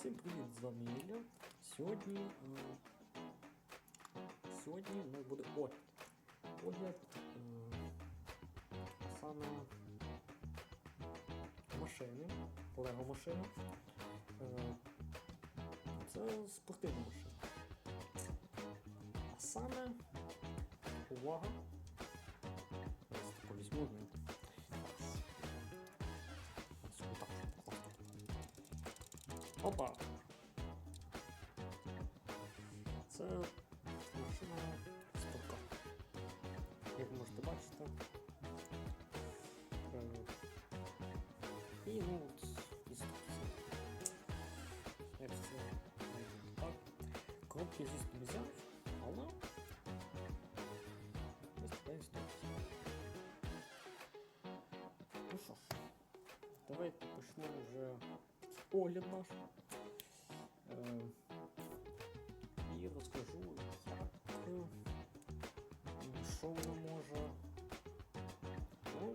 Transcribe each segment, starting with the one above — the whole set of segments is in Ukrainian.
Всім привіт, з вами Ілля. Сьогодні, е, сьогодні у нас буде огляд. Огляд е, саме машини, лего машини. Е, це спортивна машина. А саме увага. Опа! Це машина спорка. Як можете бачити. Е, І ну от інструкція. Як це так. Коробки звісно взяв, але ось така. Ну що ж, давайте почнемо вже огляд наш. І розкажу, як, що воно може. Ну,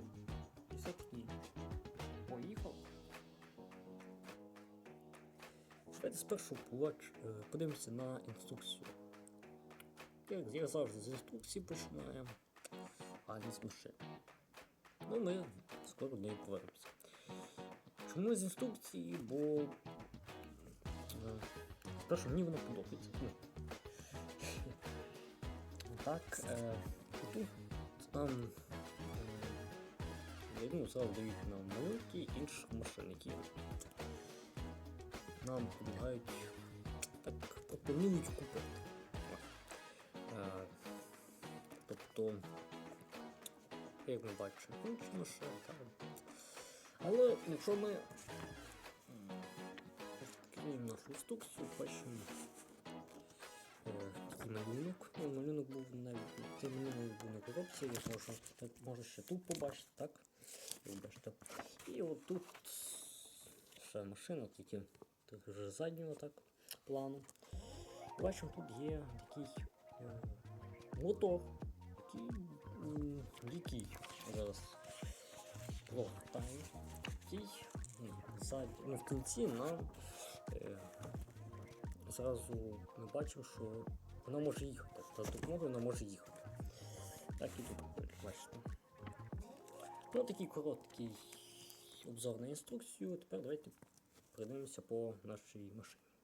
і все-таки поїхав. Давайте спершу подивимося на інструкцію. Як я завжди з інструкції починаємо, а не з машин. Ну, ми скоро до неї повернемося. Чому з інструкції? Бо е, Прошу, мені воно подобається. Ну. Так, е, тут нам е, ну, зразу дають нам малюнки інших машин, нам предлагають так пропонують купити. Е, тобто, як ми бачимо, інші машини, так. Але якщо ми відкриємо нашу інструкцію, бачимо е, такий малюнок. Ну, малюнок був навіть малюнок був на коробці, як можна, так, можна ще тут побачити, так? Бачите. І от тут ще машина, тільки вже заднього так плану. Бачимо, тут є такий е, мотор, м, який зараз Локтайм, який ну, в кінці нам е, зразу ми бачимо, що вона може їхати. За допомогою вона може їхати. Так і тут бачите. Ну, такий короткий обзор на інструкцію. Тепер давайте пройдемося по нашій машині.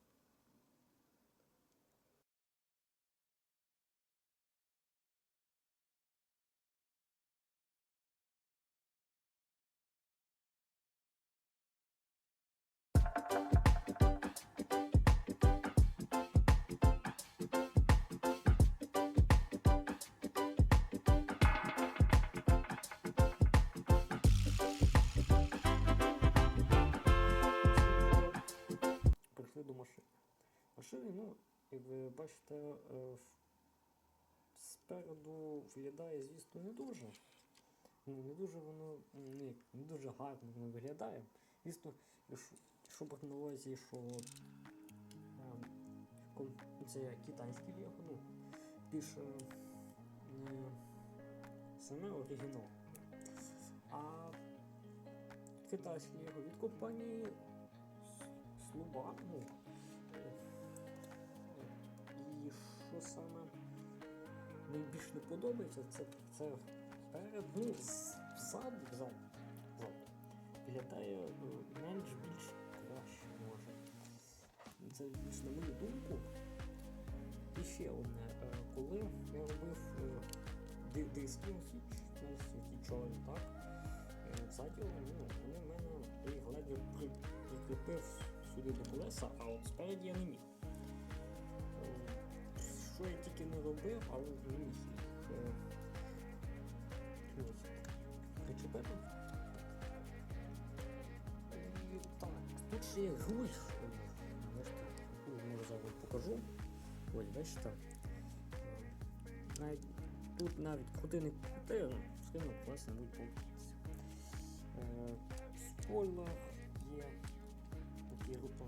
Машини, ну, як ви бачите, е, спереду виглядає, звісно, не дуже. Ну, не дуже воно як, не дуже гарно воно виглядає. Звісно, якщо на увазі, що е, це китайський лего, ну, більше не саме оригінал. А китайський лего від компанії Слуба. Ну, що саме найбільш не подобається, це, це перед, ну, ззаду, ззаду. Виглядає е, менш-більш краще може. Це більш на мою думку. І ще одне, е, коли я робив е, диски чорні, так? Е, Ззаді ну, вони в мене їх ледве прикріпив сюди до колеса, а от спереді я не міг. Що я тільки не робив, але не їх ось, причепити. І так, тут ще є ну, може зараз покажу. Ось, бачите. Навіть, тут навіть куди не все одно класно будуть повністю. Е, Спойлер є, який група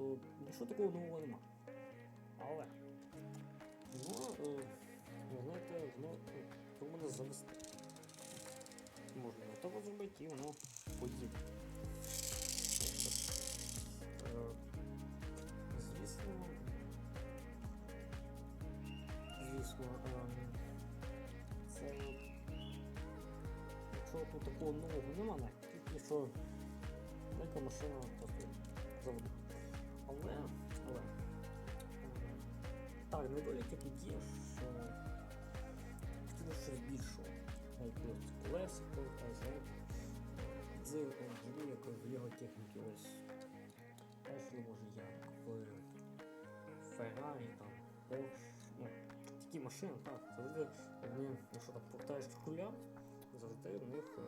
Тобто нічого такого нового нема. Але воно, знаєте, воно мене завести. можна на того зробити і воно поїде. Звісно, звісно, це якщо тут такого нового немає, тільки що велика машина заводу. Але, але ем, так, недоліки тут є, що хотілося щось більшого. Якось колесико, з гірі, в його техніки ось. Пішли, може, як в Феррарі, там, Porsche, ну, такі машини, так, завжди вони, якщо так повертаєш руля, завжди в них е,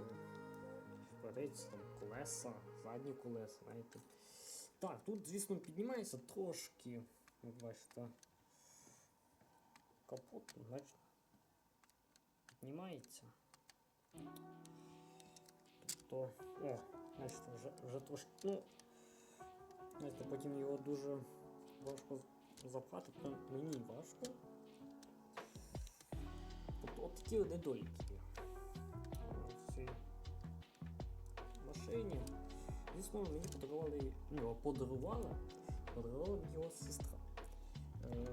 вперед там колеса, задні колеса, знаєте. Так, тут, звісно, піднімається трошки, як бачите, капот, значить, піднімається. Тобто, о, значить, вже, вже трошки, ну, знаєте, потім його дуже важко запхати, то мені важко. Тобто от такі от недоліки є в цій машині. Звісно, мені подарували, ну, подарувала, подарувала мені його сестра. Е,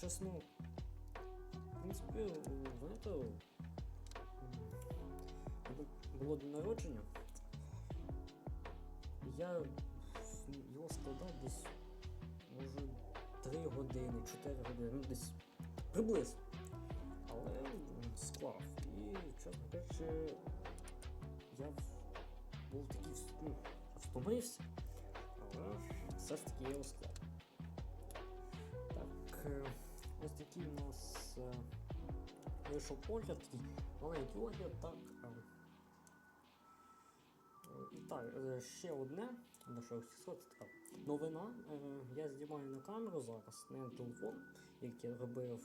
чесно, в принципі, у- знаєте, було день народження, я його складав десь, може, 3 години, 4 години, ну десь приблизно. Але склав. І, чесно кажучи, я був такий ну, втомився, але все ж таки я його склав. Так, е, ось такий у нас е, вийшов огляд, такий маленький огляд, так. е, І так, ще одне, що сказати, така новина. Я знімаю на камеру зараз, не на телефон, як я робив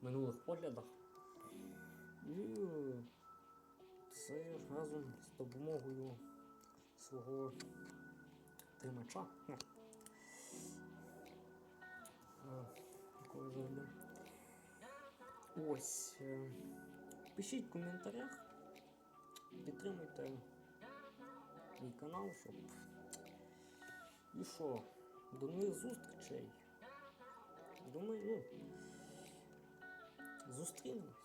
в минулих оглядах. І це разом з допомогою свого тримача. Ось. е, Пишіть в коментарях. Підтримуйте мій канал, щоб. І що? До нових зустрічей. Думаю, ну. Зустрінемось.